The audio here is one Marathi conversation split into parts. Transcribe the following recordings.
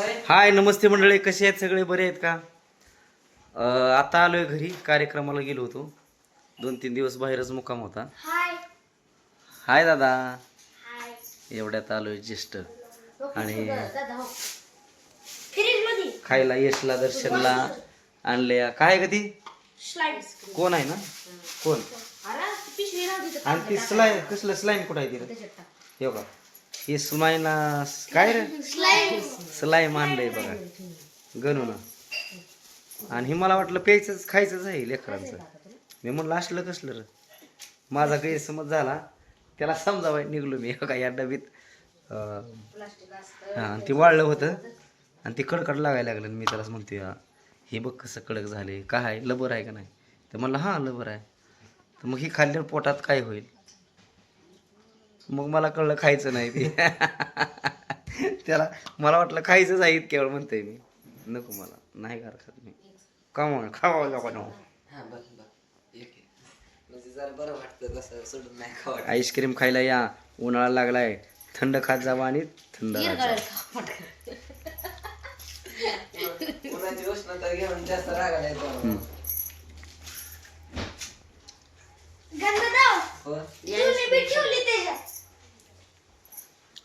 हाय नमस्ते मंडळी कसे आहेत सगळे? बरे आहेत का? अं, आता आलोय घरी कार्यक्रमाला गेलो होतो. दोन तीन दिवस बाहेरच मुक्काम होता. हाय. हाय दादा. हाय. एवढ्यात आलोय ज्येष्ठ. आणि फ्रीजमध्ये खायला यशला दर्शनला आणले काय कधी स्लाइड कोण आहे ना? कोण? पिशवी राहू आणि ती स्लाईन कसलं स्लाईन कुठं आहे तिला हे बघा हे स्लाईन काय रे? स्लाईम आणलंय बघा. गणू ना. आणि हे मला वाटलं प्यायचंच खायचंच आहे लेकरांचं. मी म्हणलं असलं कसलं र? माझा गैरसमज झाला. त्याला समजावाय निघलो मी का या डबीत. हां आणि ते वाळलं होतं. आणि ते कडकड लागायला लागलं मी त्यालाच म्हणते हे बघ कसं कडक झाले काय आहे? लबर आहे का नाही? तर म्हणलं हां लबर आहे. तर मग ही खाल्ल्यावर पोटात काय होईल? मग मला कळलं खायचं नाही ते. त्याला मला वाटलं खायचंच आहे इतक्या वेळ म्हणतोय मी. नको मला नाही खात मी. खावा नको नको आईस्क्रीम खायला या. उन्हाळा लागलाय. थंड खात जावा आणि थंड राहत जावा. हम्म. गंधदाव तुम्ही बी ठेवली त्याच्यात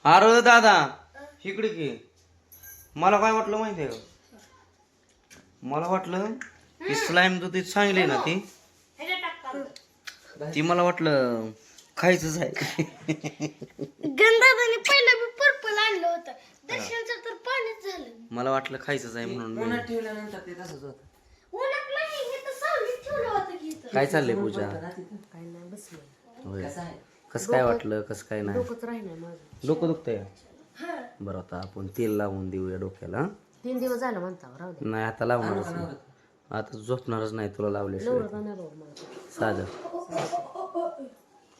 अरे दादा इकडे की मला काय वाटलं माहिती आहे का? मला वाटलं की स्लाईम जो ती सांगली ना ती. ती मला वाटलं खायचंच आहे. गंधादाने पहिलं बी पर्पल आणलं होतं. दर्शनचं तर पाणीच झालं. मला वाटलं खायचंच आहे म्हणून मी- उन्हात नाही हे तर सावलीत ठेवलं होतं की इथं. काय चाललंय पूजा? होय. कसं काय वाटलं कसं काय नाही? डोकं दुखतंय? हा. बरं आता आपण तेल लावून देऊया डोक्याला हं? तीन दिवस झालं म्हणता राहू दे. नाही आता लावणारच नाही. आता झोपणारच नाही तुला लावल्याशिवाय नाही बाबा मला. साधं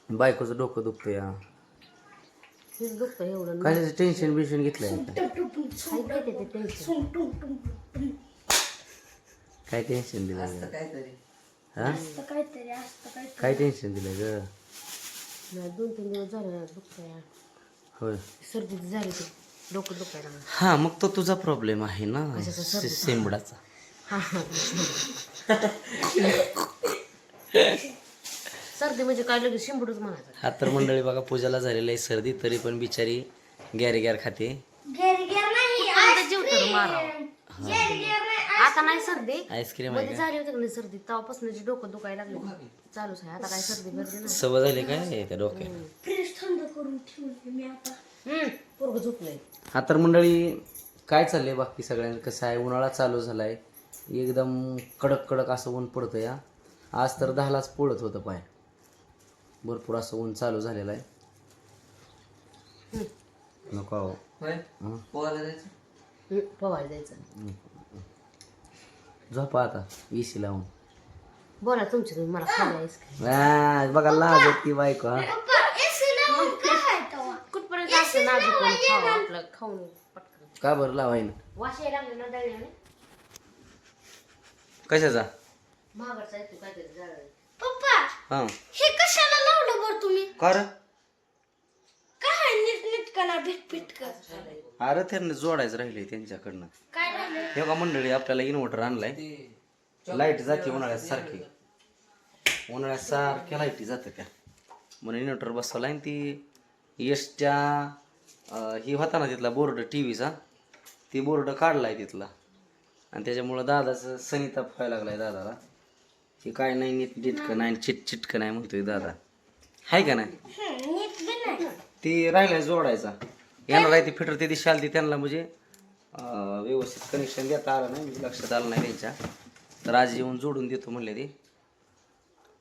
बायकोचं डोकं दुखतंय हा. दुखतं एवढं. काय टेन्शन बिन्शन घेतलंय? का? काय ते टेन्शन काय टेन्शन दिलं? हा? काय टेन्शन दिलं ग? दोन तीन दिवस झाले दुखतंय. होय. सर्दी झाली ते. डोकं दुखायला लागलं. हा मग तो तुझा प्रॉब्लेम आहे ना. से- सेंबडाचा हा हा. सर्दी म्हणजे काय? लगेच शिंबडूच म्हणायचं. हा तर मंडळी बघा पूजाला झालेलं आहे सर्दी तरी पण बिचारी गॅर गॅर खाते. गेर गेर नाही आता जीव तर आता नाही सर्दी. आईस्क्रीम आहे मध्ये झाली होती का नाही सर्दी? तेव्हापासून जी डोकं दुखायला लागली. चालूच आहे. आता काय सर्दी नाही. सवय झाली काय त्या डोक्यात? फ्रीज थंड करून ठेवली मी आता. हम्म. पोरग झोपलंय. हा तर मंडळी काय चाललंय बाकी सगळ्यांना कसं आहे? उन्हाळा चालू झालाय. एकदम कडक कडक असं ऊन पडतं या आज तर दहालाच पडत होतं पाय. भरपूर असं ऊन चालू झालेलं आहे. नको अहो. हं? हम्म, पवायला जायचं. झोपा आता इसी लावून. बोला तुमची तुम्ही मला खायला आईस्क्रीम आ, बघा लाज ती बायको हा. कुठपर्यंत असं नाजूक खावं आपलं खाऊन पटकन. का बरं वाश लागले ना कशाचा? महागाचा येतो काहीतरी जाळलं पप्पा हा. हे कशाला लावलं बरं तुम्ही? का रे? काय नीट नीटकना भीट भीटक अरे त्यांना जोडायचं राहिले त्यांच्याकडनं. काय राहिलं हे का मंडळी आपल्याला इन्व्हर्टर आणलाय. लाइट जाते उन्हाळ्यात सारखी. उन्हाळ्यात सारख्या लाईटी जातं त्या. म्हणून इन्व्हर्टर बसवला आणि ती एसच्या ही होता ना तिथला बोर्ड टी व्हीचा ती बोर्ड काढलाय तिथला. आणि त्याच्यामुळं दादाचं सनिताप व्हायला लागलाय दादाला. की काय नाही नीट नीटकं नाही चिट चिटकं नाही म्हणतोय दादा. हाय का नाही? नीट बी नाही. ती राहिलाय जोडायचा. येणार आहे ती फिटर ते दिवशी आली त्यांना म्हणजे अं, व्यवस्थित कनेक्शन देता आलं नाही म्हणजे लक्षात आलं नाही त्यांच्या. तर आज येऊन जोडून देतो म्हणले ते.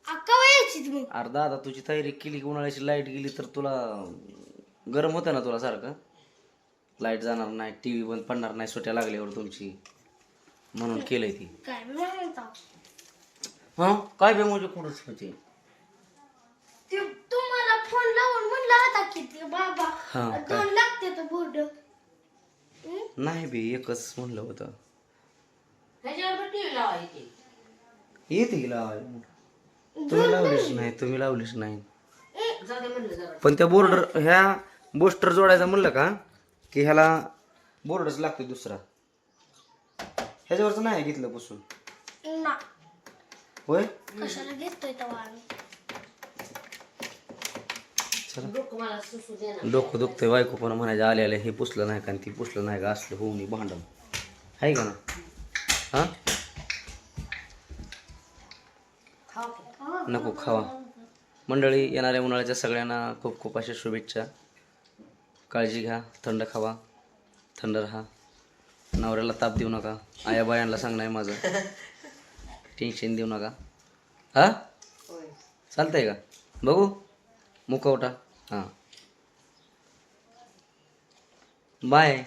अक्का यायची तुम्ही. अरे दादा तुझी तयारी केली की उन्हाळ्याची लाइट गेली तर तुला गरम होतं ना तुला सारखं? लाइट जाणार नाही टी व्ही बंद पडणार नाही सुट्या लागल्यावर तुमची. म्हणून केलंय ती. काय मी म्हणतो हां? काय बे म्हणजे कुठंच म्हणजे ते तुम्हाला फोन लावून म्हणला होता की ते बाबा हा, काय? दोन लागते तर बोर्ड. नाही बे एकच म्हणलं होतं. ह्याच्यावर टीव्ही लावायची येते की लावायला तुम्ही लावलीच नाही तुम्ही लावलीच नाही. जाऊ दे म्हणलं जरा. पण त्या बोर्डर ह्या बोस्टर जोडायचा म्हणलं का की ह्याला बोर्डच लागतो दुसरा. ह्याच्यावरचं नाही घेतलं पुसून. ना. होय? कशाला घेतोय तेव्हा आम्ही? डोकं दुखतंय बायको पण म्हणायचं आले आले हे पुसलं नाही का? आणि ती पुसलं नाही का? असलं होऊन हे भांडण. आहे का ना हां. नको खावा. मंडळी येणाऱ्या उन्हाळ्याच्या सगळ्यांना खूप खूप अशा शुभेच्छा. काळजी घ्या थंड खावा थंड राहा. नवऱ्याला ताप देऊ नका. आया बायांना सांगणार माझं. टेन्शन देऊ नका. हा? चालतंय का? बघू. मुखवटा. हां. बाय.